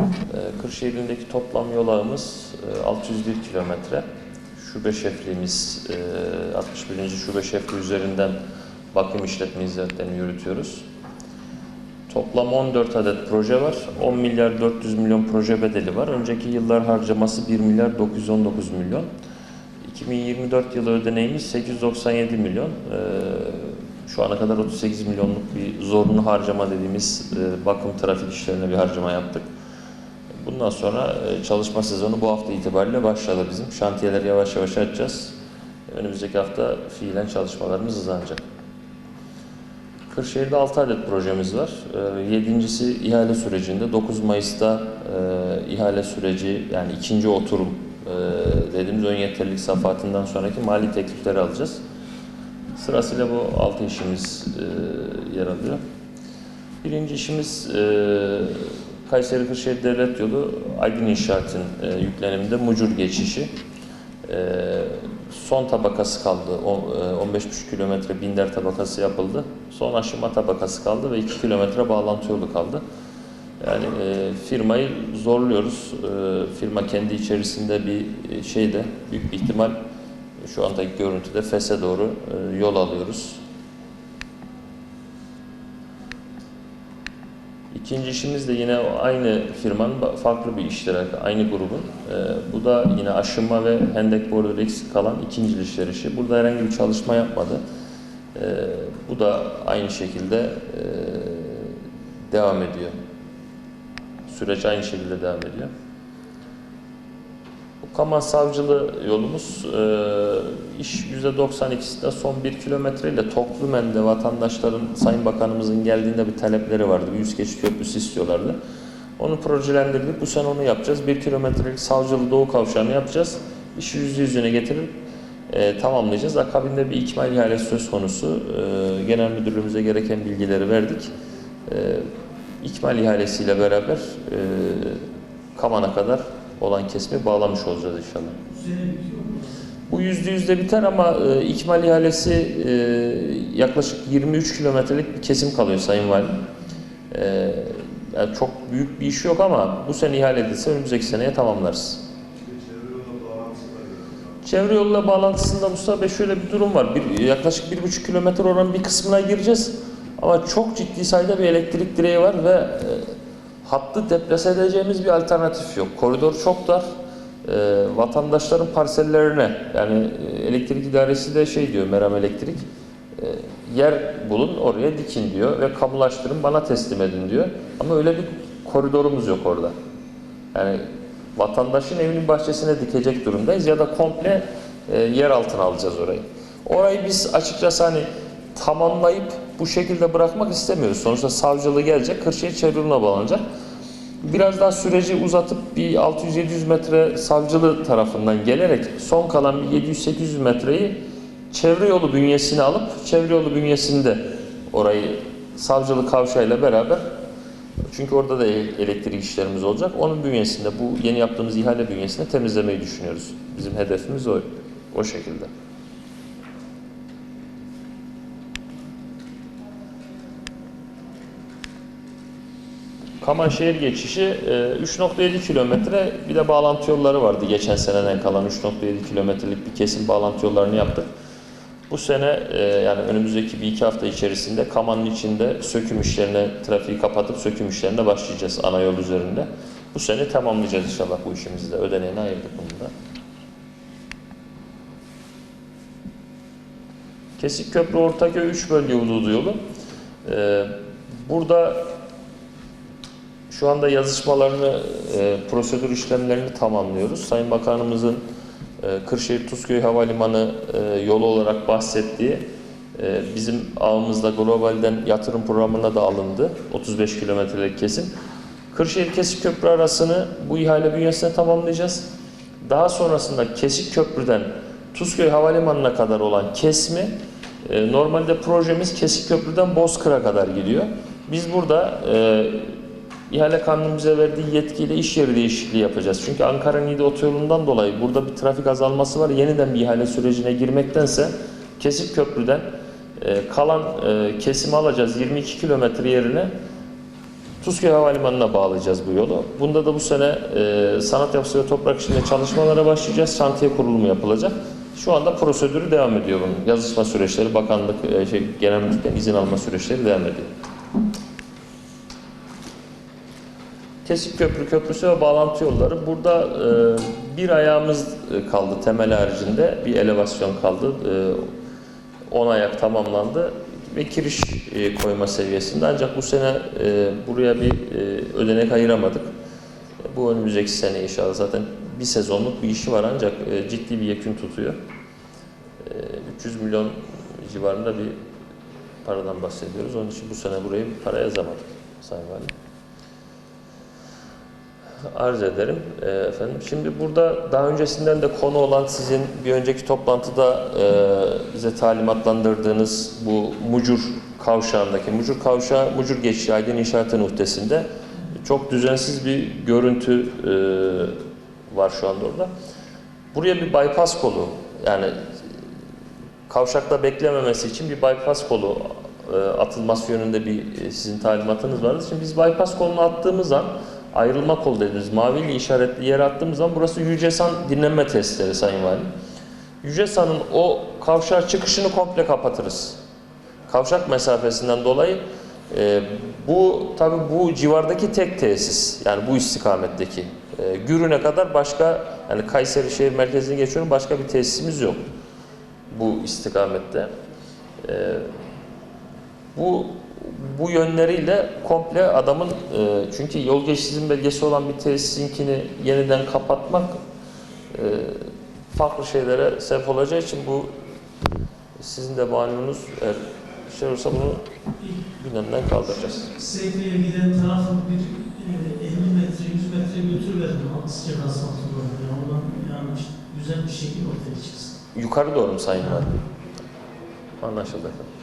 Ee, Kırşehir'indeki toplam yol ağımız e, 601 kilometre. Şube şefliğimiz e, 61. şube şefliği üzerinden bakım işletme hizmetlerini yürütüyoruz. Toplam 14 adet proje var. 10 milyar 400 milyon proje bedeli var. Önceki yıllar harcaması 1 milyar 919 milyon. 2024 yılı ödeneğimiz 897 milyon. Ee, şu ana kadar 38 milyonluk bir zorunlu harcama dediğimiz e, bakım trafik işlerine bir harcama yaptık. Bundan sonra e, çalışma sezonu bu hafta itibariyle başladı bizim. Şantiyeleri yavaş yavaş açacağız. Önümüzdeki hafta fiilen çalışmalarımız hızlanacak. Kırşehir'de 6 adet projemiz var. Ee, Yedincisi ihale sürecinde. 9 Mayıs'ta e, ihale süreci yani ikinci oturum e, dediğimiz ön yeterlilik safahatından sonraki mali teklifleri alacağız. Sırasıyla bu 6 işimiz e, yer alıyor. Birinci işimiz e, Kayseri Kırşehir Devlet Yolu Aydın İnşaat'ın e, yükleniminde mucur geçişi. E, son tabakası kaldı. E, 15,5 kilometre binder tabakası yapıldı. Son aşıma tabakası kaldı ve 2 kilometre bağlantı yolu kaldı. Yani e, firmayı zorluyoruz. E, firma kendi içerisinde bir e, şeyde büyük bir ihtimal şu andaki görüntüde FES'e doğru e, yol alıyoruz. İkinci işimiz de yine aynı firmanın farklı bir iştirak, aynı grubun. Ee, bu da yine aşınma ve hendek boruları eksik kalan ikinci işler işi. Burada herhangi bir çalışma yapmadı. Ee, bu da aynı şekilde e, devam ediyor. Süreç aynı şekilde devam ediyor. Bu Kaman Savcılı yolumuz e, iş %92'sinde son 1 kilometreyle Toklumen'de vatandaşların Sayın Bakanımızın geldiğinde bir talepleri vardı. Bir yüz geçit köprüsü istiyorlardı. Onu projelendirdik. Bu sene onu yapacağız. 1 kilometrelik Savcılı Doğu Kavşağı'nı yapacağız. İşi yüzde yüzüne getirip e, tamamlayacağız. Akabinde bir ikmal ihalesi söz konusu. E, genel müdürlüğümüze gereken bilgileri verdik. E, ikmal ihalesiyle beraber e, Kaman'a kadar olan kesimi bağlamış olacağız inşallah. Bu yüzde yüzde biter ama e, ikmal ihalesi e, yaklaşık 23 kilometrelik bir kesim kalıyor Sayın Valim. E, yani çok büyük bir iş yok ama bu sene ihale edilse önümüzdeki seneye tamamlarız. Çevre yoluyla bağlantısında Mustafa Bey şöyle bir durum var. Bir, yaklaşık bir buçuk kilometre oranın bir kısmına gireceğiz. Ama çok ciddi sayıda bir elektrik direği var ve e, hattı deplase edeceğimiz bir alternatif yok. Koridor çok dar. E, vatandaşların parsellerine yani e, elektrik idaresi de şey diyor Meram Elektrik e, yer bulun oraya dikin diyor ve kamulaştırın bana teslim edin diyor. Ama öyle bir koridorumuz yok orada. Yani vatandaşın evinin bahçesine dikecek durumdayız ya da komple e, yer altına alacağız orayı. Orayı biz açıkçası hani tamamlayıp bu şekilde bırakmak istemiyoruz. Sonuçta savcılığı gelecek, Kırşehir çevrimine bağlanacak. Biraz daha süreci uzatıp bir 600-700 metre savcılığı tarafından gelerek son kalan bir 700-800 metreyi çevre yolu bünyesine alıp çevre yolu bünyesinde orayı savcılık kavşağıyla beraber çünkü orada da elektrik işlerimiz olacak. Onun bünyesinde bu yeni yaptığımız ihale bünyesinde temizlemeyi düşünüyoruz. Bizim hedefimiz o, o şekilde. Kaman şehir geçişi e, 3.7 kilometre bir de bağlantı yolları vardı geçen seneden kalan 3.7 kilometrelik bir kesim bağlantı yollarını yaptık. Bu sene e, yani önümüzdeki bir iki hafta içerisinde Kaman'ın içinde söküm işlerine, trafiği kapatıp söküm işlerine başlayacağız ana yol üzerinde. Bu sene tamamlayacağız inşallah bu işimizi de. Ödeneğini ayırdık bunu da. Kesik Köprü Ortaköy 3 bölge hududu yolu. E, burada şu anda yazışmalarını, e, prosedür işlemlerini tamamlıyoruz. Sayın Bakanımızın e, Kırşehir Tuzköy Havalimanı e, yolu olarak bahsettiği e, bizim ağımızda globalden yatırım programına da alındı. 35 kilometrelik kesim. Kırşehir Kesik Köprü arasını bu ihale bünyesinde tamamlayacağız. Daha sonrasında Kesik Köprü'den Tuzköy Havalimanı'na kadar olan kesmi e, normalde projemiz Kesik Köprü'den Bozkır'a kadar gidiyor. Biz burada e, İhale kanunun bize verdiği yetkiyle iş yeri değişikliği yapacağız. Çünkü Ankara-Niğde otoyolundan dolayı burada bir trafik azalması var. Yeniden bir ihale sürecine girmektense Kesik Köprü'den e, kalan e, kesimi alacağız 22 kilometre yerine Tuzköy Havalimanı'na bağlayacağız bu yolu. Bunda da bu sene e, sanat yapısı ve toprak işinde çalışmalara başlayacağız. Şantiye kurulumu yapılacak. Şu anda prosedürü devam ediyor bunun. Yazışma süreçleri, bakanlık, e, şey, genel müdürlükten izin alma süreçleri devam ediyor. Kesik Köprü Köprüsü ve bağlantı yolları. Burada e, bir ayağımız e, kaldı temel haricinde. Bir elevasyon kaldı. E, 10 ayak tamamlandı ve kiriş e, koyma seviyesinde. Ancak bu sene e, buraya bir e, ödenek ayıramadık. Bu önümüzdeki sene inşallah zaten bir sezonluk bir işi var ancak e, ciddi bir yekün tutuyor. E, 300 milyon civarında bir paradan bahsediyoruz. Onun için bu sene buraya bir para yazamadık Sayın Valim arz ederim e, efendim. Şimdi burada daha öncesinden de konu olan sizin bir önceki toplantıda e, bize talimatlandırdığınız bu Mucur kavşağındaki Mucur kavşağı Mucur geçişi Aydın İnşaatı Nuhtesi'nde çok düzensiz bir görüntü e, var şu anda orada. Buraya bir bypass kolu yani kavşakta beklememesi için bir bypass kolu e, atılması yönünde bir e, sizin talimatınız vardı. Şimdi biz bypass kolunu attığımız an ayrılma kol dediğimiz mavili işaretli yere attığımız zaman burası Yücesan dinlenme testleri Sayın Valim. Yücesan'ın o kavşak çıkışını komple kapatırız. Kavşak mesafesinden dolayı e, bu tabi bu civardaki tek tesis yani bu istikametteki e, Gürün'e kadar başka yani Kayseri şehir merkezine geçiyorum başka bir tesisimiz yok bu istikamette. E, bu bu yönleriyle komple adamın e, çünkü yol geçişim belgesi olan bir tesisinkini yeniden kapatmak e, farklı şeylere sebep olacağı için bu sizin de malumunuz eğer şey olursa bunu gündemden kaldıracağız. Sevdiğe giden tarafın bir e, 50 metre, 100 metre götürüverin o sıcak asfalt yollarına. Oradan yani güzel bir şekil ortaya çıksın. Yukarı doğru mu Sayın? Anlaşıldı efendim.